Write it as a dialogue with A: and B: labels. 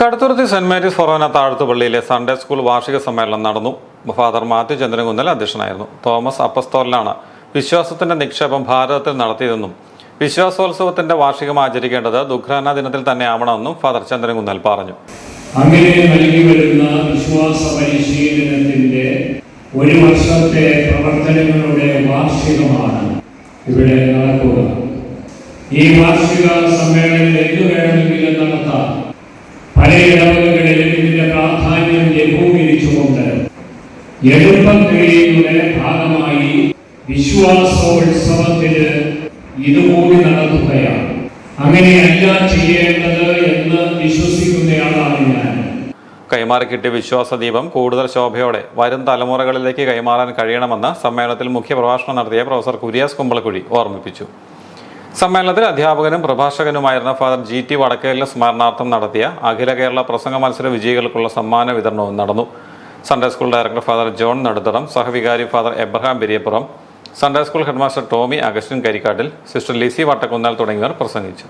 A: Kaduthuruthy saint Mary's forane താഴ്ത്തുപള്ളിയിലെ Sunday school വാർഷിക സമ്മേളനം നടന്നു. ഫാദർ മാത്യു ചന്ദ്രകുന്നൽ അധ്യക്ഷനായിരുന്നു. തോമസ് അപ്പസ്തോലിനാണ് വിശ്വാസത്തിന്റെ നിക്ഷേപം ഭാരതത്തിൽ നടത്തിയതെന്നും വിശ്വാസോത്സവത്തിന്റെ വാർഷികം ആചരിക്കേണ്ടത് ദുഃഖാന ദിനത്തിൽ തന്നെ ആവണമെന്നും ഫാദർ ചന്ദ്രകുന്നൽ പറഞ്ഞു.
B: അങ്ങനെ നൽകി വരുന്ന വിശ്വാസ പരിശീലനത്തിന്റെ ഒരു വർഷത്തെ പ്രവർത്തനങ്ങളുടെ വാർഷികമാണ് ഇവിടെ നടക്കുക. ഈ വാർഷിക സമ്മേളനം എളുപ്പക്രിയയുടെ ഭാഗമായി വിശ്വാസോത്സവത്തിന് ഇതുകൂടി നടത്തുകയാണ്. അങ്ങനെയല്ല ചെയ്യേണ്ടത് എന്ന് വിശ്വസിക്കുന്നയാളാണ് ഞാൻ.
A: കൈമാറി കിട്ടിയ വിശ്വാസദീപം കൂടുതൽ ശോഭയോടെ വരും തലമുറകളിലേക്ക് കൈമാറാൻ കഴിയണമെന്ന് സമ്മേളനത്തിൽ മുഖ്യപ്രഭാഷണം നടത്തിയ പ്രൊഫസർ കുര്യാസ് കുമ്പളക്കുഴി ഓർമ്മിപ്പിച്ചു. സമ്മേളനത്തിൽ അധ്യാപകനും പ്രഭാഷകനുമായിരുന്ന ഫാദർ ജി ടി വടക്കേലിന് സ്മരണാർത്ഥം നടത്തിയ അഖില കേരള പ്രസംഗ മത്സര വിജയികൾക്കുള്ള സമ്മാന വിതരണവും നടന്നു. Sunday school director father John Naduthadam സഹവികാരി father Abraham Periyappuram Sunday school headmaster Tommy Augustine Karikkattil sister Lizzy Vattakunnal തുടങ്ങിയവർ പ്രസംഗിച്ചു.